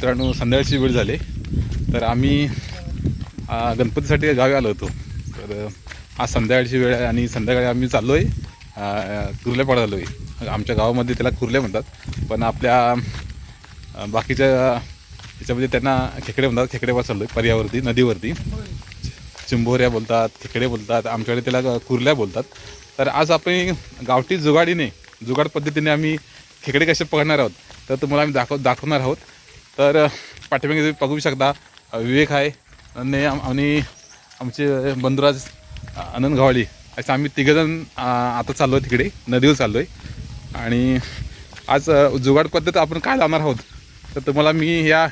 मित्रांनो संध्याकाळची वेळ झाली. तर आम्ही गणपतीसाठी गावी आलो होतो. तर आज संध्याकाळची वेळ आहे आणि संध्याकाळी आम्ही चाललो आहे कुर्ल्यापाडा आलो आहे आमच्या गावामध्ये त्याला कुर्ले म्हणतात. पण आपल्या बाकीच्या याच्यामध्ये त्यांना खेकडे म्हणतात. खेकडेवर चाललो आहे पर्यावरती नदीवरती. चिंबोऱ्या बोलतात खेकडे बोलतात. आमच्याकडे त्याला कुर्ल्या बोलतात. तर आज आपण गावठी जुगाडीने जुगाड पद्धतीने आम्ही खेकडे कसे पकडणार आहोत तर तुम्हाला आम्ही दाखव दाखवणार आहोत. तर पाठीमागे तुम्ही बघू शकता विवेक आहे आणि आणि आमचे बंधुराज आनंद गव्हाळी असं आम्ही तिघंजण आता चाललो आहे तिकडे नदीवर चाललो आहे आणि आज जुगाड पद्धत आपण काय लावणार आहोत? तर तुम्हाला मी या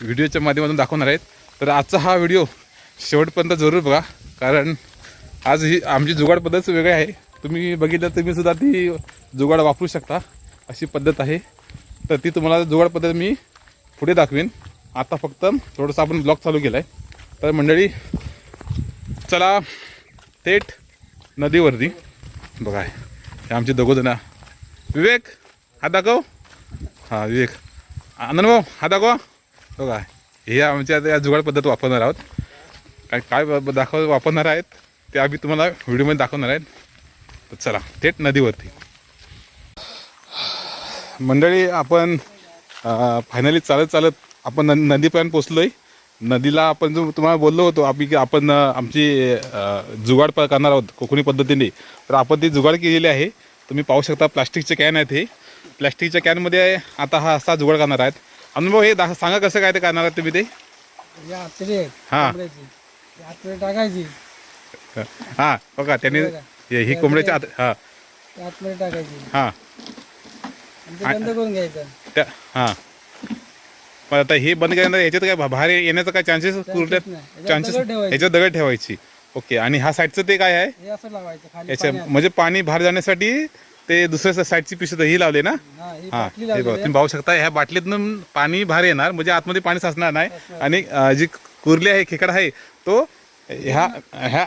व्हिडिओच्या माध्यमातून दाखवणार आहेत. तर आजचा हा व्हिडिओ शेवटपर्यंत जरूर बघा कारण आज ही आमची जुगाड पद्धत वेगळी आहे. तुम्ही बघितलं तुम्ही सुद्धा ती जुगाड वापरू शकता अशी पद्धत आहे. तर ती तुम्हाला जुगाड पद्धत मी पुढे दाखवीन. आता फक्त थोडंसं आपण ब्लॉक चालू केला आहे तर मंडळी चला थेट नदीवरती. बघा हे आमचे दोघंजण विवेक हा दाखव. हां विवेक. आनंद भाऊ हा दाखवा. बघा हे आमच्या या जुगाड पद्धत वापरणार आहोत. काय काय दाखव वापरणार आहेत ते आम्ही तुम्हाला व्हिडिओमध्ये दाखवणार आहेत. तर चला थेट नदीवरती. मंडळी आपण फायनली चालत चालत आपण नदीपर्यंत पोचलो आहे नदीला आपण जो तुम्हाला बोललो होतो आम्ही की आपण आमची जुगाड प- करणार आहोत कोकणी पद्धतीने. तर आपण ती जुगाड केलेली आहे. तुम्ही पाहू शकता प्लास्टिकचे कॅन आहेत हे. प्लास्टिकच्या कॅनमध्ये आता हा असा जुगाड करणार आहेत. अनुभव हे दा सांगा कसं काय ते करणार आहेत तुम्ही ते? हा. टाकायची. हां बघा त्यांनी हे- कोंबड्याची आत हां. टाकायची. हां. बंद करून घ्यायचं. त्या हां. पण आता हे बंद केल्यानंतर याच्यात काय बाहेर येण्याचा काय चान्सेस कुठल्या. याच्यात चान्सेस. याच्यात दगड ठेवायची. ओके आणि हा साईडचं ते काय आहे? हे असं लावायचं खाली याच्या पाण्यात. म्हणजे पाणी बाहेर जाण्यासाठी ते दुसऱ्या साईडची पिशवी ही लावली ना? हा ही हा. बाटली हे बघा तुम्ही पाहू शकता ह्या बाटलीतून पाणी बाहेर येणार म्हणजे आतमध्ये पाणी साचणार नाही. आणि अं, जी कुर्ली आहे खेकडा आहे तो ह्या ह्या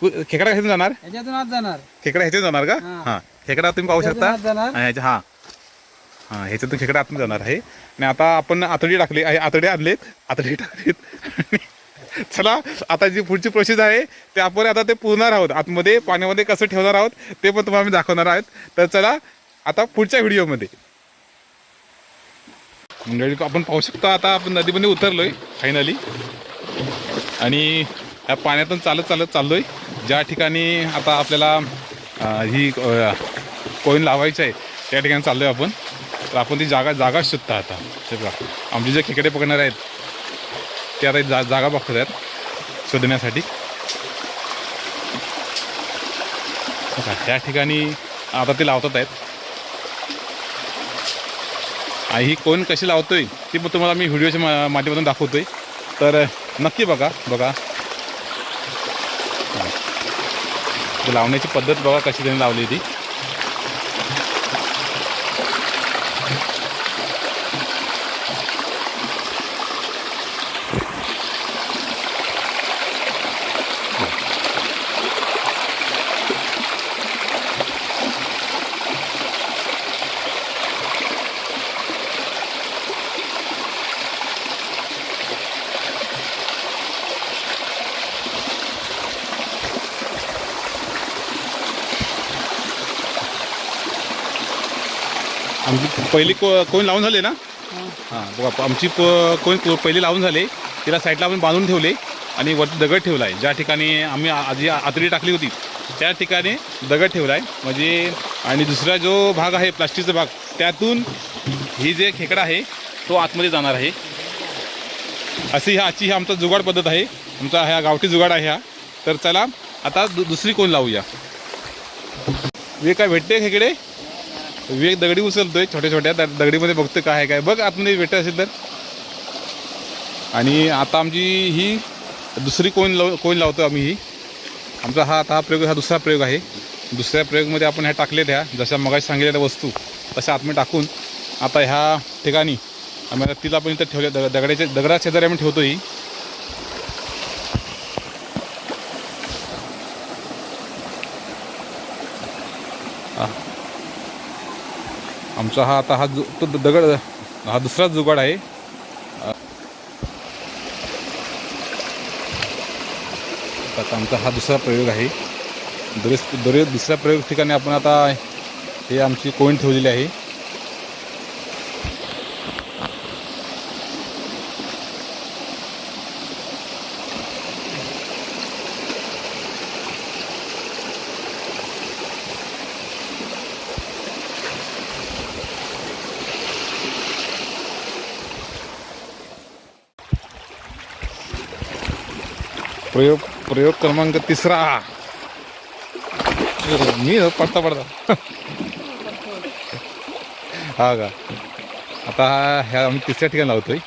कु- खेकडा ह्याच्यातून जाणार? आत जाणार. खेकडा ह्याच्यातून जाणार का? हा. हा. खेकडा तुम्ही पाहू शकता. ह्याच्यातून आत जाणार. हा, ह्याच्या हा. हा ह्याच्यातून खेकडा आतून जाणार आहे. आणि आता आपण आतडी टाकली आहे आतडी आणलेत. आतडी टाकलीत. चला आता जी पुढची प्रोसेस आहे ते आपण आता ते पुरणार आहोत. आतमध्ये पाण्यामध्ये कसं ठेवणार आहोत ते पण तुम्हाला आम्ही दाखवणार आहोत. तर चला आता पुढच्या व्हिडिओमध्ये. मंडळी आपण पाहू शकतो आता आपण नदीमध्ये उतरलोय फायनली आणि या पाण्यातून चालत चालत चाललोय. ज्या ठिकाणी आता आपल्याला ही कोईन लावायची आहे त्या ठिकाणी चाललोय आपण. तर आपण ती जागा जागा शोधता आता. ते बघा. आमचे जे खेकडे पकडणार आहेत ते आता जा जागा बघत आहेत शोधण्यासाठी. बघा, त्या ठिकाणी आता ते लावतात आहेत. आणि ही कोण कशी लावतोय ती पण तुम्हाला मी व्हिडिओच्या मा- माध्यमातून दाखवतोय. तर नक्की बघा. बघा. लावण्याची पद्धत बघा कशी त्यांनी लावली ती आमची पहिली को कोण लावून झाले ना? हा. बघा आमची प- कोण पहिली लावून झाले तिला साईडला आपण बांधून ठेवले आणि वरती दगड ठेवला आहे ज्या ठिकाणी आम्ही आधी आतडी टाकली होती त्या ठिकाणी दगड ठेवला आहे म्हणजे आणि दुसरा जो भाग आहे प्लास्टिकचा भाग त्यातून ही जे खेकडा आहे तो आतमध्ये जाणार आहे. अशी ह्या आजची ही आमचा जुगाड पद्धत आहे. आमचा ह्या गावठी जुगाड आहे हा. तर चला आता दु दुसरी कोण लावूया? वे काय भेटते खेकडे? विवेक दगडी उचलतोय छोट्या छोट्या त्या दगडीमध्ये बघतो काय काय बघ आतमध्ये भेटत असेल तर. आणि आता आमची ही दुसरी कोण लाव कोण लावतो आम्ही ही. आमचा हा आता हा प्रयोग हा दुसरा प्रयोग आहे. दुसऱ्या प्रयोगमध्ये आपण ह्या टाकलेत ह्या जशा मगाशी सांगितलेल्या वस्तू तशा आतमध्ये टाकून आता ह्या ठिकाणी आम्ही तिला पण इथं ठेवल्या. दग दगडाच्या दगडा शेजारी आम्ही ठेवतो ही. आमचा हा आता हा जु तो दगड हा दुसराच जुगाड आहे. आता आमचा हा दुसरा प्रयोग आहे. दरेस दरे दुसऱ्या प्रयोग ठिकाणी आपण आता हे आमची कोईन ठेवलेली आहे. प्रयोग प्रयोग क्रमांक तिसरा. मी पडता पडता. हा का? आता ह्या आम्ही तिसऱ्या ठिकाणी लावतोय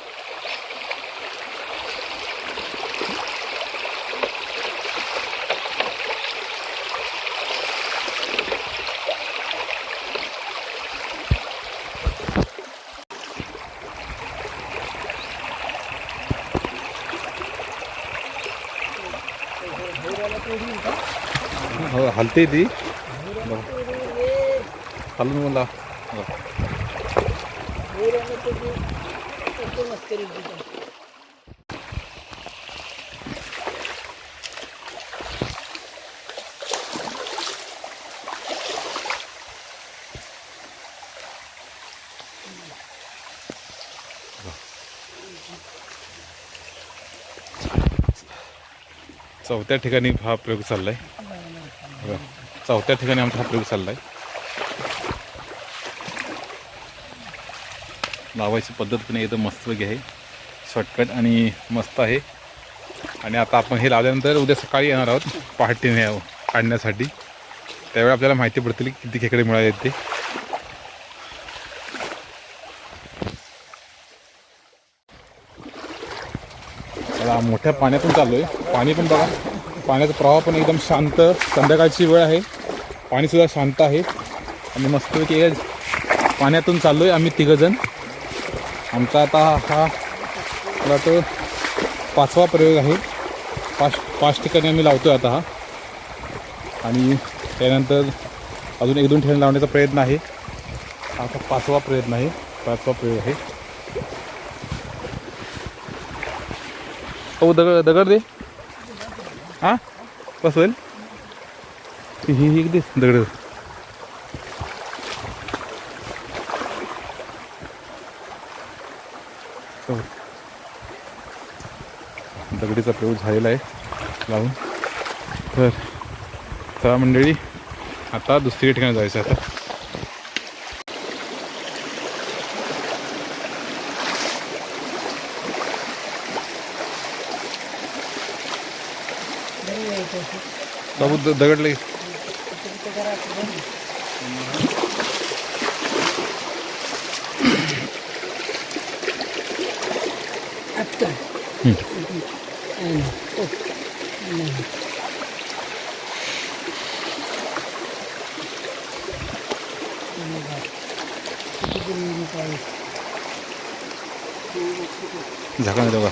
हो हलते ती हलून मला चौथ्या ठिकाणी हा प्रयोग चाललाय. बघा, चौथ्या ठिकाणी आमचा हा प्रयोग चाललाय. लावायची पद्धत पण एकदम मस्तपैकी आहे. शॉर्टकट आणि मस्त आहे. आणि आता आपण हे लावल्यानंतर उद्या सकाळी येणार आहोत. पहाटेने काढण्यासाठी त्यावेळी आपल्याला माहिती पडतील किती खेकडे मिळाले ते आता मोठ्या पाण्यातून चाललो आहे पाणी पण बघा पाण्याचा प्रवाह पण एकदम शांत. संध्याकाळची वेळ आहे. पाणीसुद्धा शांत आहे. आणि मस्तपैकी पाण्यातून पाण्यातून आहे आम्ही तिघंजण. आमचा आता हा मला तो पाचवा प्रयोग आहे. पाच पाच ठिकाणी आम्ही लावतो आहे आता हा. आणि त्यानंतर अजून एक दोन ठिकाणी लावण्याचा प्रयत्न आहे. हा आता पाचवा प्रयत्न आहे. पाचवा प्रयोग आहे. हो दगड दगड दे. हां? कसं होईल ही एक दे दगड. हो. दगडीचा प्रयोग झालेला आहे. लावून. तर चला मंडळी आता दुसरी ठिकाणी जायचं आहे आता. बाबू द- दगड लगे झाका बघा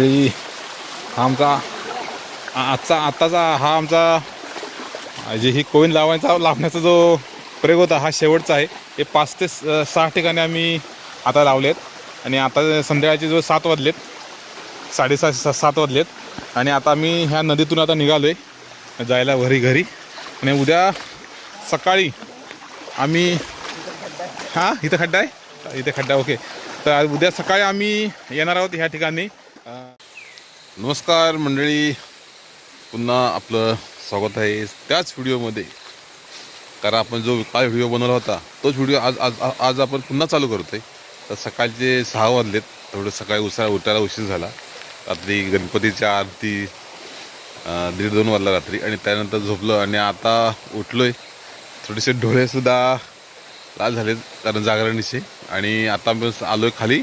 मंडळी हा आमचा आजचा आत्ताचा हा आमचा जे ही कोईन लावायचा लावण्याचा जो प्रयोग होता हा शेवटचा आहे. हे पाच ते स- सहा ठिकाणी आम्ही आता लावलेत. आणि आता संध्याकाळचे जो सात वाजलेत साडेसात सा- सात वाजलेत. आणि आता आम्ही ह्या नदीतून आता निघालो आहे जायला घरी घरी. आणि उद्या सकाळी आम्ही हां इथं खड्डा आहे? इथे खड्डा ओके. तर उद्या सकाळी आम्ही येणार आहोत ह्या ठिकाणी. नमस्कार मंडळी. पुन्हा आपलं स्वागत आहे. त्याच व्हिडिओमध्ये कारण आपण जो काल व्हिडिओ बनवला होता तोच व्हिडिओ आज आज आज आपण पुन्हा चालू करतो आहे तर सकाळचे सहा वाजलेत. थोडं सकाळी उसा उठायला उशीर झाला. रात्री गणपतीच्या आरती दीड दोन वाजला रात्री. आणि त्यानंतर झोपलं आणि आता उठलो आहे थोडेसे डोळेसुद्धा लाल झालेत कारण जागरणीचे. आणि आता आलो आहे खाली.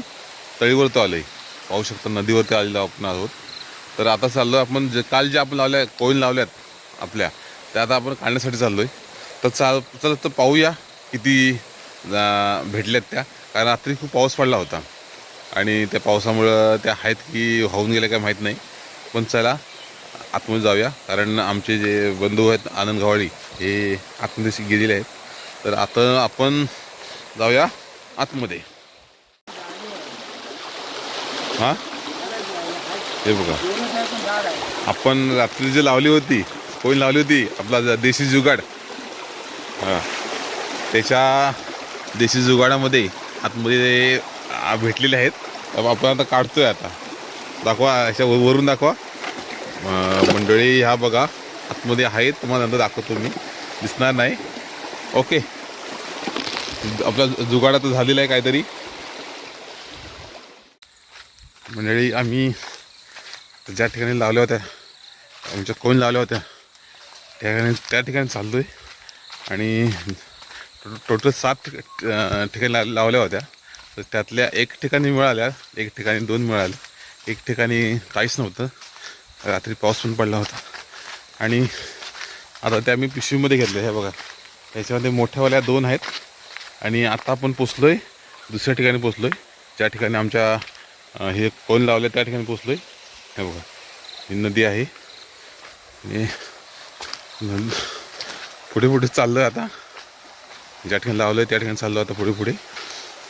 तळीवरती आहे पाहू शकता नदीवरती आलेलो आपण आहोत. तर आता चाललो आपण जे काल जे आपण लावल्या कोईन लावल्यात आपल्या त्या आता आपण काढण्यासाठी चाललो आहे तर चाल चल तर पाहूया किती भेटल्यात त्या. कारण रात्री खूप पाऊस पडला होता. आणि त्या पावसामुळं त्या आहेत की वाहून गेल्या काय माहीत नाही. पण चला आतमध्ये जाऊया. कारण आमचे जे बंधू आहेत आनंद गव्हाळी हे आतमध्ये गेलेले आहेत. तर आता आपण जाऊया आतमध्ये. हां? हे बघा. आपण रात्री जी लावली होती कोण लावली होती? आपला ज- देशी जुगाड. हां. त्याच्या देशी जुगाडामध्ये आतमध्ये भेटलेले आहेत आपण आता काढतोय आता. दाखवा अशा वरून दाखवा. मंडळी ह्या बघा आतमध्ये आहेत तुम्हाला नंतर दाखवतो मी. दिसणार नाही. ओके. आपला जुगाड आता झालेला आहे काहीतरी. मंडळी आम्ही ज्या ठिकाणी लावल्या होत्या आमच्या कोण लावल्या होत्या? त्या ठिकाणी त्या ठिकाणी चाललो आहे आणि टोटल सात ठिकाणी ला लावल्या होत्या. तर त्यातल्या एक ठिकाणी मिळाल्या एक ठिकाणी दोन मिळाल्या एक ठिकाणी काहीच नव्हतं. रात्री पाऊस पण पडला होता. आणि आता त्या मी पिशवीमध्ये घेतल्या हे बघा. याच्यामध्ये मोठ्यावाल्या दोन आहेत. आणि आता आपण पोचलो आहे दुसऱ्या ठिकाणी पोचलो आहे ज्या ठिकाणी आमच्या हे कोण लावले त्या ठिकाणी पोचलो आहे हे बघा. ही नदी आहे. आणि नद- पुढे पुढे चाललं आहे आता. ज्या ठिकाणी लावलं आहे त्या ठिकाणी चाललो आता पुढे पुढे.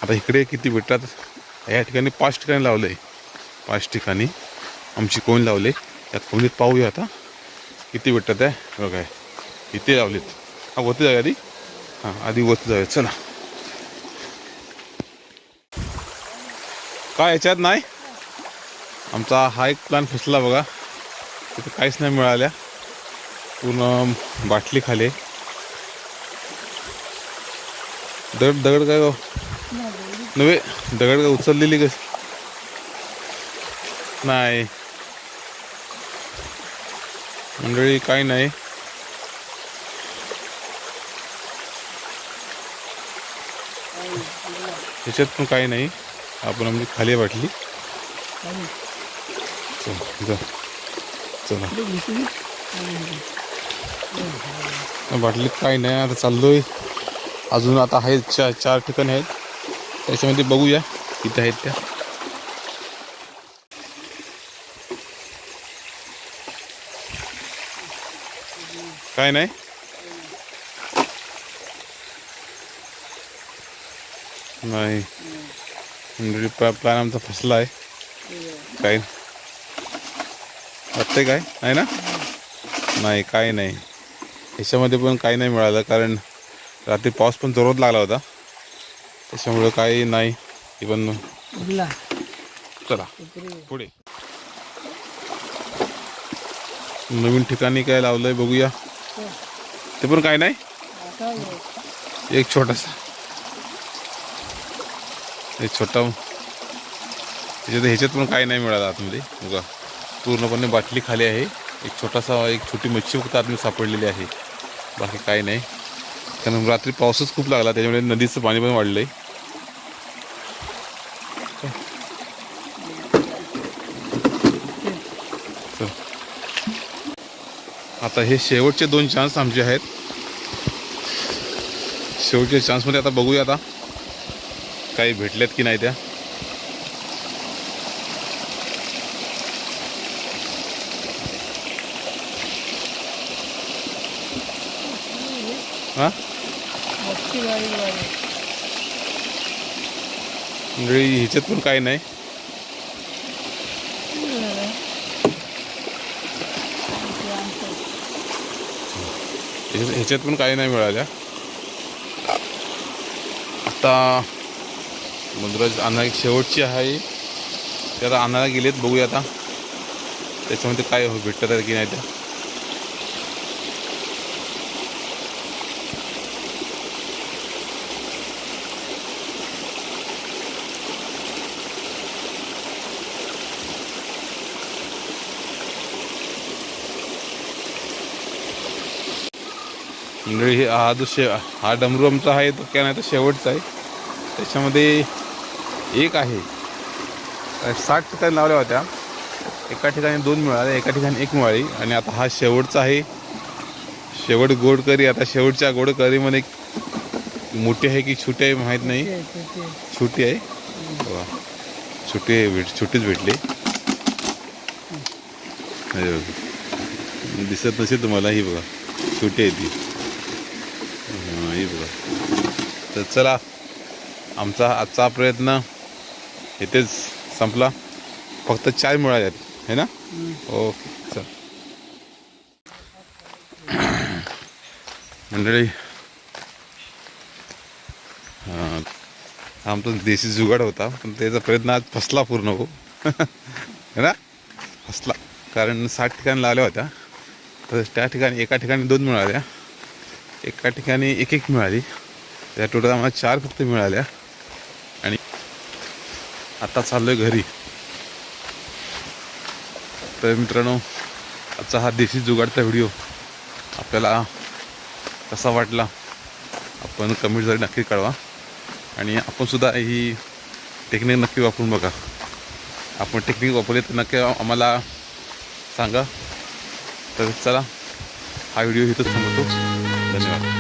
आता इकडे किती भेटतात? या ठिकाणी पाच ठिकाणी लावलं आहे पाच ठिकाणी आमची कोण लावले? त्यात कोणीत पाहूया आता. किती भेटतात आहे बघा. किती लावलेत. हा वरती जाऊया आधी. हां आधी वरती जाऊया. चला. काय याच्यात नाही? आमचा हा एक प्लॅन फसला बघा. तिथे काहीच नाही मिळाल्या. पूर्ण बाटली खाली. आहे. दगड दगड काय नव्हे दगड काय उचललेली कस नाही. मंडळी काही नाही. त्याच्यात पण काही नाही. आपण आमची खाली आहे बाटली जा. चला बाटलीत काही नाही आता चाललोय. अजून आता आहेत चार चार ठिकाणी आहेत. त्याच्यामध्ये बघूया किती आहेत त्या. काय नाही? नाही. प्लॅन आमचा फसला आहे काय? वाटतंय काय? नाही ना? नाही काय नाही. ह्याच्यामध्ये पण काही नाही मिळालं कारण रात्री पाऊस पण जोरात लागला होता. त्याच्यामुळं काही नाही. उरला. चला पुढे. नवीन ठिकाणी काय लावलंय बघूया. ते पण काय नाही? एक छोटासा. एक छोटा. ह्याच्यात ह्याच्यात पण काही नाही मिळालं आतमध्ये. बघा. पूर्णपणे बाटली खाली आहे. एक छोटासा एक छोटी मच्छी फक्त आतमध्ये सापडलेली आहे. बाकी काही नाही. कारण रात्री पाऊसच खूप लागला त्याच्यामुळे नदीचं पाणी पण वाढलं आहे आता हे शेवटचे दोन चान्स आमचे आहेत. शेवटच्या चान्समध्ये आता बघूया आता. काही भेटल्यात की नाही त्या. हां? म्हणजे ह्याच्यात पण काही नाही. ह्याच्यात पण काही नाही मिळाल्या. आता मधुराज आणा शेवटची आहे. ते आता आणायला गेलेत बघूया आता. त्याच्यामध्ये काय हो भेटतात की नाही त्या. म्हणजे हे हा जो शे हा डमरू आमचा आहे तो काय नाही तर शेवटचा आहे. त्याच्यामध्ये एक आहे. साठ ठिकाणी लावल्या होत्या. एका ठिकाणी दोन मिळाल्या एका ठिकाणी एक मिळाली. आणि आता हा शेवटचा आहे. शेवट गोड करी आता शेवटच्या गोड करीमध्ये मोठी आहे की छोटी आहे माहीत नाही. छोटी आहे छोटी आहे. भेट छोटीच भेटली. दिसत नसेल तुम्हाला ही बघा. छोटी आहे ती हां, ही बघा तर चला आमचा आजचा प्रयत्न इथेच संपला. फक्त चार मिळाल्यात है ना? ओके चल. मंडळी आमचा देशी जुगाड होता पण त्याचा प्रयत्न आज फसला पूर्ण हो है ना? फसला. कारण साठ ठिकाणी लावल्या होत्या. तर त्या ठिकाणी एका ठिकाणी दोन मिळाल्या. एका ठिकाणी एक एक मिळाली. त्या टोटल आम्हाला चार फक्त मिळाल्या. आणि आता आहे घरी. तर मित्रांनो आजचा हा देशी जुगाडचा व्हिडिओ आपल्याला कसा वाटला आपण कमेंटद्वारे नक्की कळवा. आणि आपण सुद्धा ही टेक्निक नक्की वापरून बघा. आपण टेक्निक वापरली तर नक्की आम्हाला सांगा. तर चला हा व्हिडिओ इथंच थांबवतो. धन्यवाद.